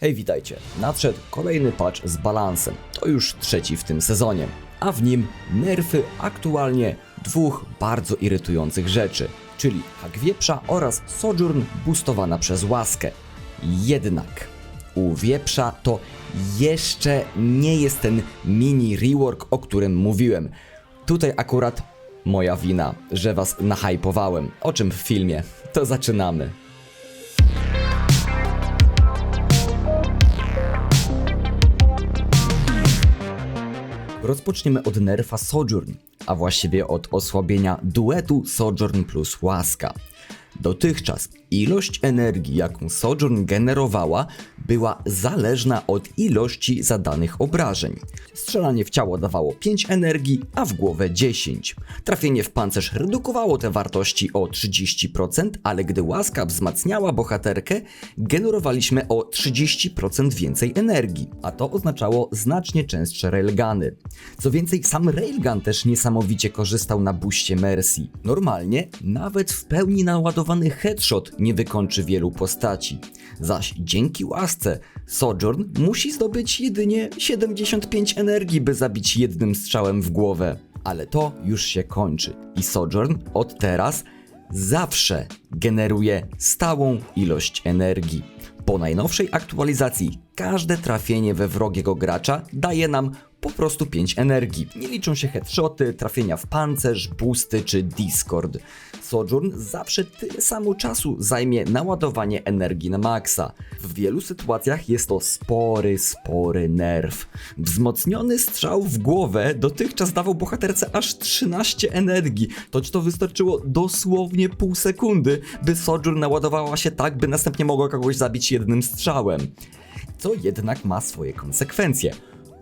Hej, witajcie. Nadszedł kolejny patch z balansem. To już trzeci w tym sezonie. A w nim nerfy aktualnie dwóch bardzo irytujących rzeczy, czyli hak wieprza oraz sojourn boostowana przez łaskę. Jednak u wieprza to jeszcze nie jest ten mini rework, o którym mówiłem. Tutaj akurat moja wina, że was nahypowałem. O czym w filmie? To zaczynamy. Rozpoczniemy od nerfa Sojourn, a właściwie od osłabienia duetu Sojourn plus łaska. Dotychczas ilość energii, jaką Sojourn generowała, była zależna od ilości zadanych obrażeń. Strzelanie w ciało dawało 5 energii, a w głowę 10. Trafienie w pancerz redukowało te wartości o 30%, ale gdy łaska wzmacniała bohaterkę, generowaliśmy o 30% więcej energii, a to oznaczało znacznie częstsze railguny. Co więcej, sam railgun też niesamowicie korzystał na buście Mercy. Normalnie, nawet w pełni naładowany headshot nie wykończy wielu postaci. Zaś dzięki łasce Sojourn musi zdobyć jedynie 75 energii, by zabić jednym strzałem w głowę. Ale to już się kończy i Sojourn od teraz zawsze generuje stałą ilość energii. Po najnowszej aktualizacji każde trafienie we wrogiego gracza daje nam po prostu 5 energii. Nie liczą się headshoty, trafienia w pancerz, boosty czy Discord. Sojourn zawsze tyle samo czasu zajmie naładowanie energii na maksa. W wielu sytuacjach jest to spory, spory nerw. Wzmocniony strzał w głowę dotychczas dawał bohaterce aż 13 energii, toć to wystarczyło dosłownie pół sekundy, by Sojourn naładowała się tak, by następnie mogła kogoś zabić jednym strzałem. Co jednak ma swoje konsekwencje.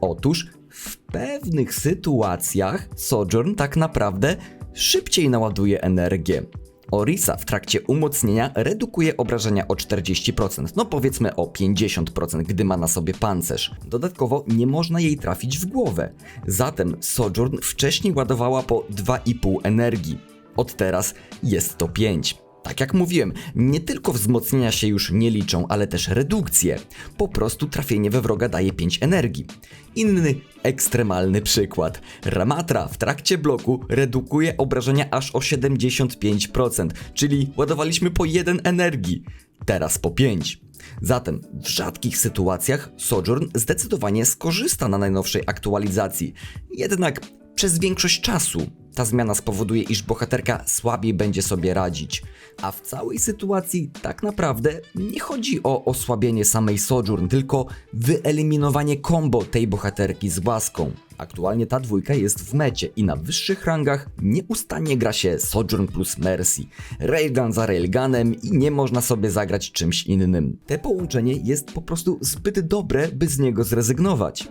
Otóż w pewnych sytuacjach Sojourn tak naprawdę szybciej naładuje energię. Orisa w trakcie umocnienia redukuje obrażenia o 40%, no powiedzmy o 50%, gdy ma na sobie pancerz. Dodatkowo nie można jej trafić w głowę. Zatem Sojourn wcześniej ładowała po 2,5 energii. Od teraz jest to 5. Tak jak mówiłem, nie tylko wzmocnienia się już nie liczą, ale też redukcje. Po prostu trafienie we wroga daje 5 energii. Inny ekstremalny przykład. Ramatra w trakcie bloku redukuje obrażenia aż o 75%, czyli ładowaliśmy po 1 energii, teraz po 5. Zatem w rzadkich sytuacjach Sojourn zdecydowanie skorzysta na najnowszej aktualizacji. Jednak przez większość czasu ta zmiana spowoduje, iż bohaterka słabiej będzie sobie radzić. A w całej sytuacji tak naprawdę nie chodzi o osłabienie samej Sojourn, tylko wyeliminowanie combo tej bohaterki z łaską. Aktualnie ta dwójka jest w mecie i na wyższych rangach nieustannie gra się Sojourn plus Mercy. Railgun za Railgunem i nie można sobie zagrać czymś innym. Te połączenie jest po prostu zbyt dobre, by z niego zrezygnować.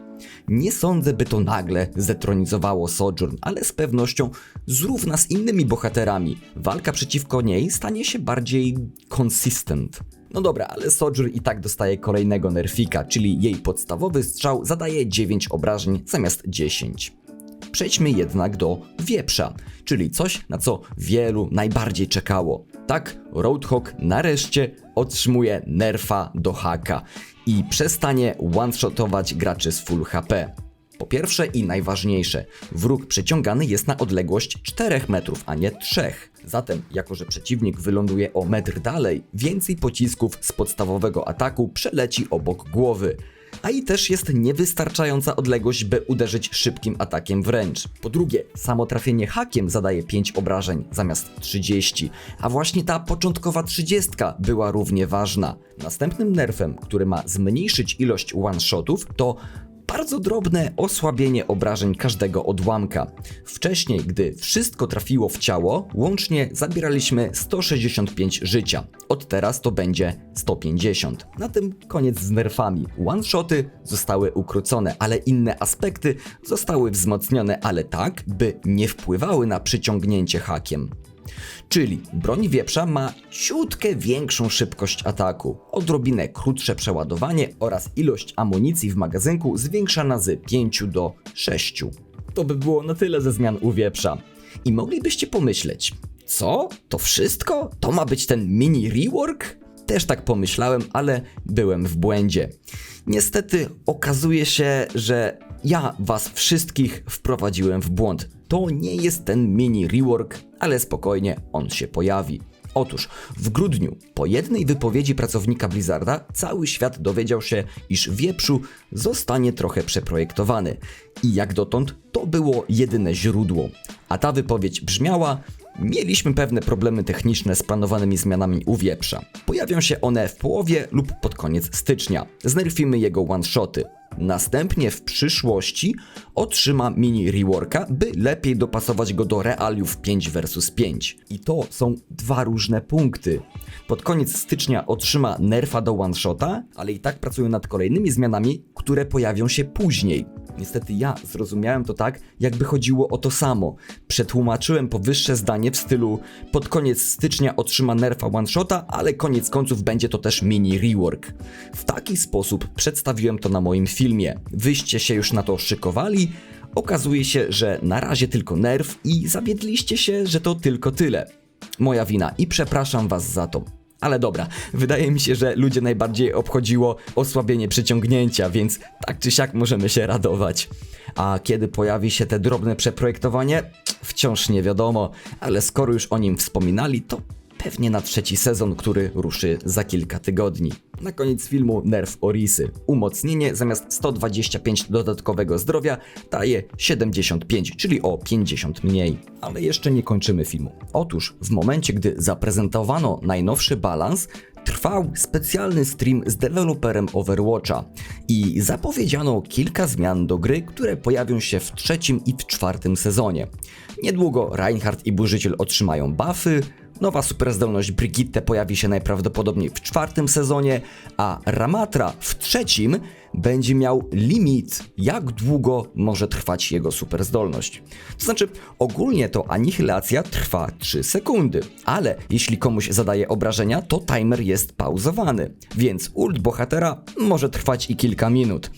Nie sądzę, by to nagle zetronizowało Sojourn, ale z pewnością zrówna z innymi bohaterami. Walka przeciwko niej stanie się bardziej consistent. No dobra, ale Sojourn i tak dostaje kolejnego nerfika, czyli jej podstawowy strzał zadaje 9 obrażeń zamiast 10. Przejdźmy jednak do wieprza, czyli coś, na co wielu najbardziej czekało. Tak, Roadhog nareszcie otrzymuje nerfa do haka i przestanie one-shotować graczy z full HP. Po pierwsze i najważniejsze, wróg przeciągany jest na odległość 4 metrów, a nie 3. Zatem, jako że przeciwnik wyląduje o metr dalej, więcej pocisków z podstawowego ataku przeleci obok głowy. A i też jest niewystarczająca odległość, by uderzyć szybkim atakiem wręcz. Po drugie, samo trafienie hakiem zadaje 5 obrażeń zamiast 30, a właśnie ta początkowa 30 była równie ważna. Następnym nerfem, który ma zmniejszyć ilość one-shotów, to bardzo drobne osłabienie obrażeń każdego odłamka. Wcześniej, gdy wszystko trafiło w ciało, łącznie zabieraliśmy 165 życia. Od teraz to będzie 150. Na tym koniec z nerfami. One-shoty zostały ukrócone, ale inne aspekty zostały wzmocnione, ale tak, by nie wpływały na przyciągnięcie hakiem. Czyli broń wieprza ma ciutkę większą szybkość ataku, odrobinę krótsze przeładowanie oraz ilość amunicji w magazynku zwiększana z 5 do 6. To by było na tyle ze zmian u wieprza. I moglibyście pomyśleć, co? To wszystko? To ma być ten mini rework? Też tak pomyślałem, ale byłem w błędzie. Niestety okazuje się, że ja was wszystkich wprowadziłem w błąd. To nie jest ten mini rework, ale spokojnie, on się pojawi. Otóż w grudniu, po jednej wypowiedzi pracownika Blizzarda, cały świat dowiedział się, iż wieprzu zostanie trochę przeprojektowany. I jak dotąd to było jedyne źródło. A ta wypowiedź brzmiała: Mieliśmy pewne problemy techniczne z planowanymi zmianami u wieprza. Pojawią się one w połowie lub pod koniec stycznia. Znerfimy jego one-shoty. Następnie w przyszłości otrzyma mini reworka, by lepiej dopasować go do realiów 5 vs 5. I to są dwa różne punkty. Pod koniec stycznia otrzyma nerfa do one-shota, ale i tak pracują nad kolejnymi zmianami, które pojawią się później. Niestety ja zrozumiałem to tak, jakby chodziło o to samo. Przetłumaczyłem powyższe zdanie w stylu pod koniec stycznia otrzyma nerfa one-shota, ale koniec końców będzie to też mini rework. W taki sposób przedstawiłem to na moim filmie. Wyście się już na to szykowali? Okazuje się, że na razie tylko nerf i zawiedliście się, że to tylko tyle. Moja wina i przepraszam was za to. Ale dobra, wydaje mi się, że ludzie najbardziej obchodziło osłabienie przyciągnięcia, więc tak czy siak możemy się radować. A kiedy pojawi się te drobne przeprojektowanie? Wciąż nie wiadomo, ale skoro już o nim wspominali, to pewnie na trzeci sezon, który ruszy za kilka tygodni. Na koniec filmu nerf Orisy. Umocnienie zamiast 125 dodatkowego zdrowia daje 75, czyli o 50 mniej. Ale jeszcze nie kończymy filmu. Otóż w momencie, gdy zaprezentowano najnowszy balans, trwał specjalny stream z deweloperem Overwatcha i zapowiedziano kilka zmian do gry, które pojawią się w trzecim i w czwartym sezonie. Niedługo Reinhardt i Burzyciel otrzymają buffy, Nowa superzdolność Brigitte pojawi się najprawdopodobniej w czwartym sezonie, a Ramatra w trzecim będzie miał limit, jak długo może trwać jego superzdolność. To znaczy, ogólnie to anihilacja trwa 3 sekundy, ale jeśli komuś zadaje obrażenia, to timer jest pauzowany, więc ult bohatera może trwać i kilka minut.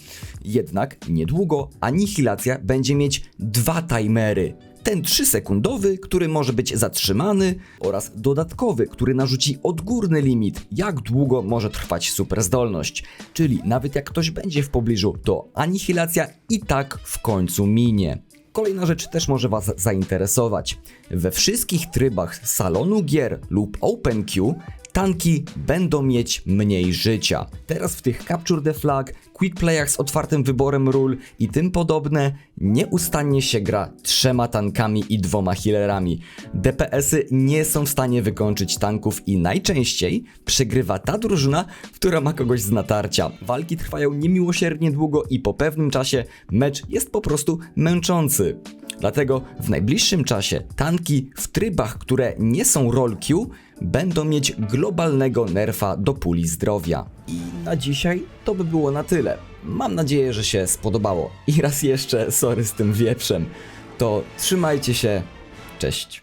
Jednak niedługo anihilacja będzie mieć dwa timery ten 3-sekundowy, który może być zatrzymany, oraz dodatkowy, który narzuci odgórny limit, jak długo może trwać superzdolność. Czyli nawet jak ktoś będzie w pobliżu, to anihilacja i tak w końcu minie. Kolejna rzecz też może Was zainteresować. We wszystkich trybach salonu gier lub OpenQ tanki będą mieć mniej życia. Teraz w tych Capture the Flag, Quick Playach z otwartym wyborem ról i tym podobne nieustannie się gra trzema tankami i dwoma healerami. DPS-y nie są w stanie wykończyć tanków i najczęściej przegrywa ta drużyna, która ma kogoś z natarcia. Walki trwają niemiłosiernie długo i po pewnym czasie mecz jest po prostu męczący. Dlatego w najbliższym czasie tanki w trybach, które nie są roll queue, będą mieć globalnego nerfa do puli zdrowia. I na dzisiaj to by było na tyle. Mam nadzieję, że się spodobało. I raz jeszcze sorry z tym wieprzem. To trzymajcie się. Cześć.